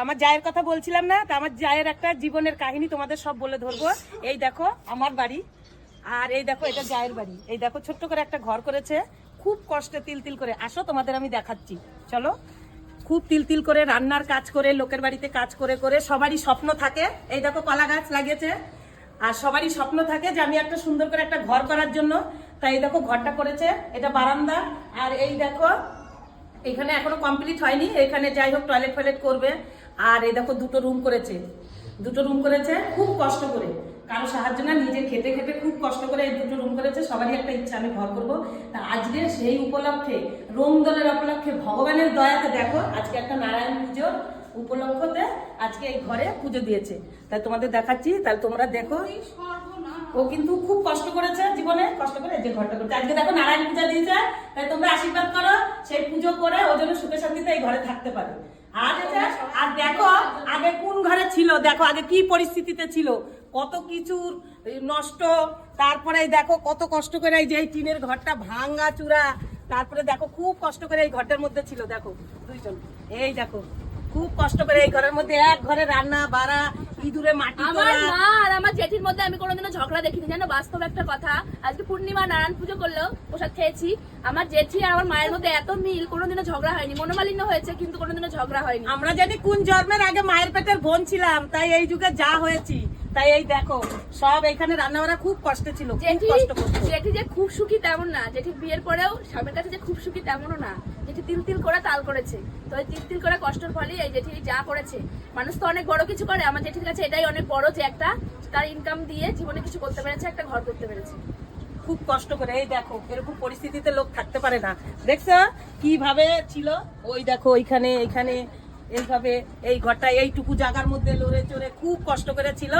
আমার জায়ের কথা বলছিলাম না, তা আমার জায়ের একটা জীবনের কাহিনী তোমাদের সব বলে ধরবো। এই দেখো, আমার বাড়ি। আর এই দেখো, এটা জায়ের বাড়ি। এই দেখো, ছোট্ট করে একটা ঘর করেছে। খুব কষ্টে তিল তিল করে। আসো, তোমাদের আমি দেখাচ্ছি। চলো। খুব তিল তিল করে রান্নার কাজ করে, লোকের বাড়িতে কাজ করে করে সবারই স্বপ্ন থাকে। এই দেখো, কলা গাছ লাগিয়েছে। আর সবারই স্বপ্ন থাকে যে আমি একটা সুন্দর করে একটা ঘর করার জন্য। তাই এই দেখো, ঘরটা করেছে। এটা বারান্দা। আর এই দেখো, এখানে এখনও কমপ্লিট হয়নি। এখানে যাই হোক টয়লেট ফয়লেট করবে। আর এই দেখো দুটো রুম করেছে। দুটো রুম করেছে খুব কষ্ট করে। কারও সাহায্য না নিজে খেতে খেতে খুব কষ্ট করে এই দুটো রুম করেছে। সবারই একটা ইচ্ছা আমি ঘর করব। তা আজকে সেই উপলক্ষে রোম দলের উপলক্ষে ভগবানের দয়াতে দেখো আজকে একটা নারায়ণ পুজোর উপলক্ষতে আজকে এই ঘরে পুজো দিয়েছে। তাই তোমাদের দেখাচ্ছি তাহলে তোমরা দেখো। ও কিন্তু খুব কষ্ট করেছে জীবনে কষ্ট করে যে ঘরটা করছে। আজকে দেখো নারায়ণ পূজা দিয়েছে তাই তোমরা আশীর্বাদ করো সেই পুজো করে ও যেন সুখে শান্তিতে এই ঘরে থাকতে পারে। আর এটা আর দেখো, আগে কোন ঘরে ছিল? দেখো, আগে কি পরিস্থিতিতে ছিল? কত কিছুর নষ্ট, তারপরে দেখো, কত কষ্ট করে এই যে এই টিনের ঘরটা ভাঙা চূড়া, তারপরে দেখো, খুব কষ্ট করে এই ঘরটার মধ্যে ছিল, দেখো, দুইজন। এই দেখো, খুব কষ্ট করে এই ঘরের মধ্যে এক ঘরে রান্না, বাড়া ইঁদুরে মাটি আমার মা আর আমার জেঠির মধ্যে আমি কোনোদিনও ঝগড়া দেখিনি জানো? বাস্তব একটা কথা। আজকে পূর্ণিমা নারায়ণ পুজো করলেও প্রসাদ খেয়েছি। আমার জেঠি আর আমার মায়ের মধ্যে এত মিল কোনোদিনও ঝগড়া হয়নি। মনোমালিন্য হয়েছে কিন্তু কোনোদিনও ঝগড়া হয়নি। আমরা জানি কোন জন্মের আগে মায়ের পেটের বোন ছিলাম তাই এই যুগে যা হয়েছি তাই এই দেখো সব এখানে রান্নাবাড়া খুব কষ্টে ছিল খুব কষ্ট করতো। জেঠি যে খুব সুখী তেমন না জেঠি বিয়ের পরেও স্বামীর কাছে যে খুব সুখী তেমনও না। জেঠি তিল তিল করে তাল করেছে। তো এই তিল তিল করে কষ্টের ফলেই এই জেঠি যা করেছে। মানুষ তো অনেক বড় কিছু করে আমার জেঠির কাছে এটাই অনেক বড় যে একটা তার ইনকাম দিয়ে জীবনে কিছু করতে পেরেছে একটা ঘর করতে পেরেছে। খুব কষ্ট করে এই দেখো এরকম পরিস্থিতিতে লোক থাকতে পারে না। দেখছ? কীভাবে ছিল? ওই দেখো ওইখানে এইখানে এইভাবে এই ঘরটা এইটুকু জায়গার মধ্যে লড়ে চড়ে খুব কষ্ট করে ছিল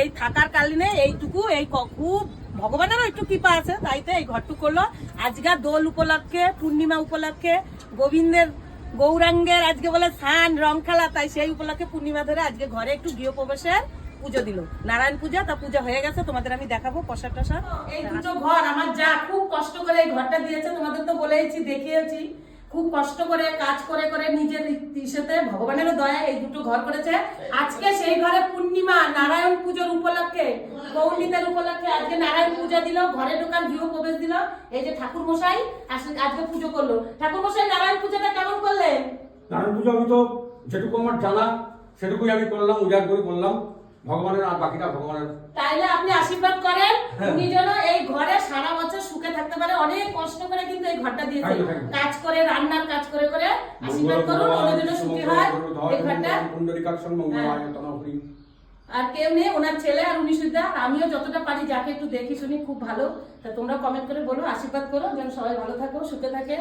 এই থাকার কালীনে এইটুকু, এই খুব ভগবানেরও একটু কৃপা আছে তাইতে এই ঘরটু করল। আজকে দোল উপলক্ষে, পূর্ণিমা উপলক্ষে, গোবিন্দের গৌরাঙ্গের আজকে বলে স্নান, রং খেলা, তাই সেই উপলক্ষে পূর্ণিমা ধরে আজকে ঘরে একটু গৃহপ্রবেশের পুজো দিল। নারায়ণ পূজা, তা পূজা হয়ে গেছে, তোমাদের আমি দেখাবো প্রসাদ টসাদ। এই দুটো ঘর আমার যা খুব কষ্ট করে এই ঘরটা দিয়েছে, তোমাদের তো বলেইছি, দেখিয়েছি। খুব কষ্ট করে কাজ করে করে নিজের ইসেতে ভগবানেরও দয়া এই দুটো ঘর করেছে। আজকে সেই ঘরে পূর্ণিমা নারায়ণ পুজোর উপলক্ষে পৌর্ণিতার উপলক্ষে আজকে নারায়ণ পূজা দিল ঘরে ঢোকার গৃহ প্রবেশ দিল। এই যে ঠাকুর মশাই আজকে পুজো করল। ঠাকুর মশাই নারায়ণ পূজাটা কেমন করলেন? নারায়ণ পুজো আমি তো যেটুকু আমার জানা সেটুকুই আমি করলাম উজাড় করে করলাম। ভগবানের আর বাকিটা ভগবানের তাইলে আপনি আশীর্বাদ করেন। হ্যাঁ। উনি যেন এই ঘরে সারা বছর সুখে থাকতে পারে। অনেক কষ্ট করে এই ঘরটা দিয়েছে. কাজ করে রান্নার কাজ করে করে আশীর্বাদ করুন সুখী হয় এই ঘরটা। তনহরি আর কেউ নেই ওনার ছেলে আর উনি সুদ্ধা। আমিও যতটা পারি যাকে একটু দেখি শুনি খুব ভালো। তা তোমরা কমেন্ট করে বলো আশীর্বাদ করো যেন সবাই ভালো থাকো সুখে থাকে।